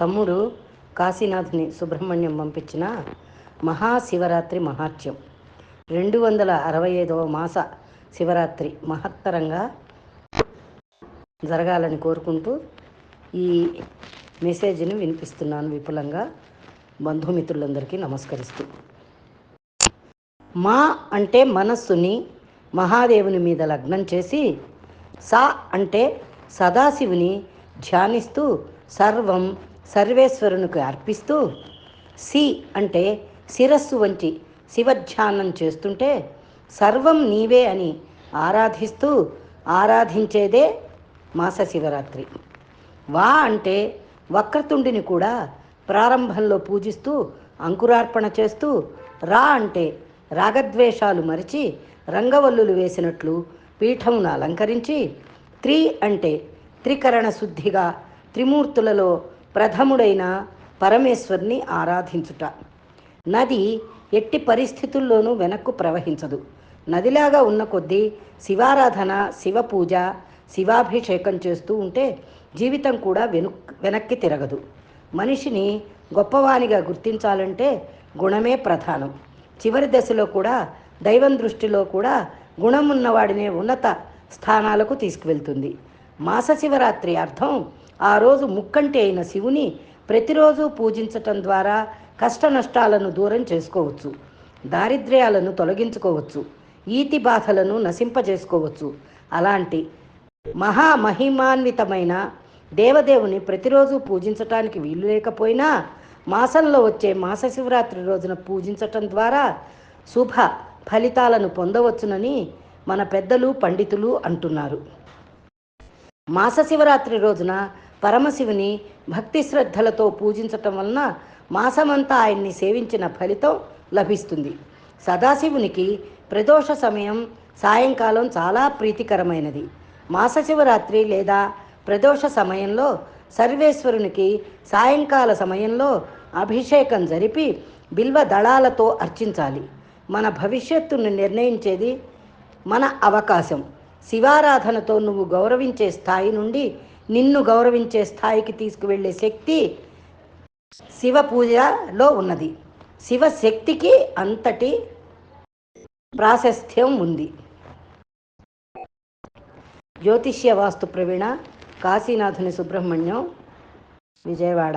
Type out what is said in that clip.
తమ్ముడు కాశీనాథ్ని సుబ్రహ్మణ్యం పంపించిన మహాశివరాత్రి మహాత్యం రెండు వందల అరవై ఐదవ మాస శివరాత్రి మహత్తరంగా జరగాలని కోరుకుంటూ ఈ మెసేజ్ని వినిపిస్తున్నాను విపులంగా. బంధుమిత్రులందరికీ నమస్కరిస్తూ. మా అంటే మనస్సుని మహాదేవుని మీద లగ్నం చేసి సా అంటే సదాశివుని ధ్యానిస్తూ సర్వం సర్వేశ్వరునికి అర్పిస్తూ సి అంటే శిరస్సు వంటి శివధ్యానం చేస్తుంటే సర్వం నీవే అని ఆరాధిస్తూ ఆరాధించేదే మాస శివరాత్రి వా అంటే వక్రతుండిని కూడా ప్రారంభంలో పూజిస్తూ అంకురార్పణ చేస్తూ రా అంటే రాగద్వేషాలు మరిచి రంగవల్లులు వేసినట్లు పీఠమును అలంకరించి త్రి అంటే త్రికరణ శుద్ధిగా త్రిమూర్తులలో ప్రథముడైన పరమేశ్వర్ని ఆరాధించుట. నది ఎట్టి పరిస్థితుల్లోనూ వెనక్కు ప్రవహించదు. నదిలాగా ఉన్న కొద్దీ శివారాధన శివ పూజ శివాభిషేకం చేస్తూ ఉంటే జీవితం కూడా వెను వెనక్కి తిరగదు. మనిషిని గొప్పవానిగా గుర్తించాలంటే గుణమే ప్రధానం. చివరి దశలో కూడా దైవం దృష్టిలో కూడా గుణం ఉన్నవాడినే ఉన్నత స్థానాలకు తీసుకువెళ్తుంది. మాస శివరాత్రి అర్థం ఆ రోజు ముక్కంటి అయిన శివుని ప్రతిరోజు పూజించటం ద్వారా కష్ట నష్టాలను దూరం చేసుకోవచ్చు దారిద్ర్యాలను తొలగించుకోవచ్చు ఈతి బాధలను నశింపజేసుకోవచ్చు. అలాంటి మహామహిమాన్వితమైన దేవదేవుని ప్రతిరోజు పూజించటానికి వీలు లేకపోయినా మాసంలో వచ్చే మాస శివరాత్రి రోజున పూజించటం ద్వారా శుభ ఫలితాలను పొందవచ్చునని మన పెద్దలు పండితులు అంటున్నారు. మాస శివరాత్రి రోజున పరమశివుని భక్తి శ్రద్ధలతో పూజించటం వలన మాసమంతా ఆయన్ని సేవించిన ఫలితం లభిస్తుంది. సదాశివునికి ప్రదోష సమయం సాయంకాలం చాలా ప్రీతికరమైనది. మాస శివరాత్రి లేదా ప్రదోష సమయంలో సర్వేశ్వరునికి సాయంకాల సమయంలో అభిషేకం జరిపి బిల్వ దళాలతో అర్చించాలి. మన భవిష్యత్తును నిర్ణయించేది మన అవకాశం. శివారాధనతో నువ్వు గౌరవించే స్థాయి నుండి నిన్ను గౌరవించే స్థాయికి తీసుకువెళ్ళే శక్తి శివ పూజలో ఉన్నది. శివశక్తికి అంతటి ప్రాశస్త్యం ఉంది. జ్యోతిష్య వాస్తు ప్రవీణ కాశీనాథుని సుబ్రహ్మణ్యం విజయవాడ.